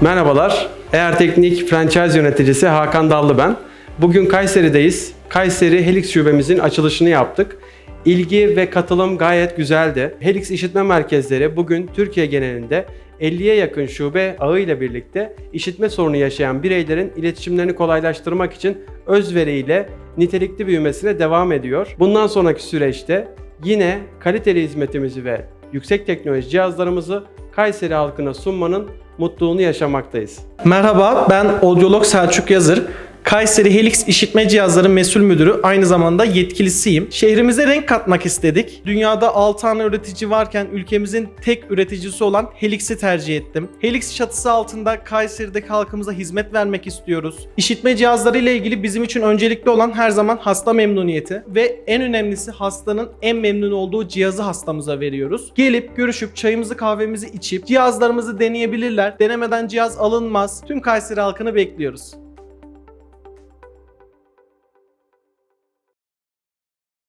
Merhabalar, Eğer Teknik Franchise Yöneticisi Hakan Dallı ben. Bugün Kayseri'deyiz. Kayseri Helix şubemizin açılışını yaptık. İlgi ve katılım gayet güzeldi. Helix işitme merkezleri bugün Türkiye genelinde 50'ye yakın şube ağı ile birlikte işitme sorunu yaşayan bireylerin iletişimlerini kolaylaştırmak için özveriyle nitelikli büyümesine devam ediyor. Bundan sonraki süreçte yine kaliteli hizmetimizi ve yüksek teknoloji cihazlarımızı Kayseri halkına sunmanın mutluluğunu yaşamaktayız. Merhaba, ben Odyolog Selçuk Yazır. Kayseri Helix İşitme Cihazları Mesul Müdürü, aynı zamanda yetkilisiyim. Şehrimize renk katmak istedik. Dünyada 6 tane üretici varken ülkemizin tek üreticisi olan Helix'i tercih ettim. Helix çatısı altında Kayseri'deki halkımıza hizmet vermek istiyoruz. İşitme cihazları ile ilgili bizim için öncelikli olan her zaman hasta memnuniyeti ve en önemlisi hastanın en memnun olduğu cihazı hastamıza veriyoruz. Gelip görüşüp çayımızı kahvemizi içip cihazlarımızı deneyebilirler. Denemeden cihaz alınmaz. Tüm Kayseri halkını bekliyoruz.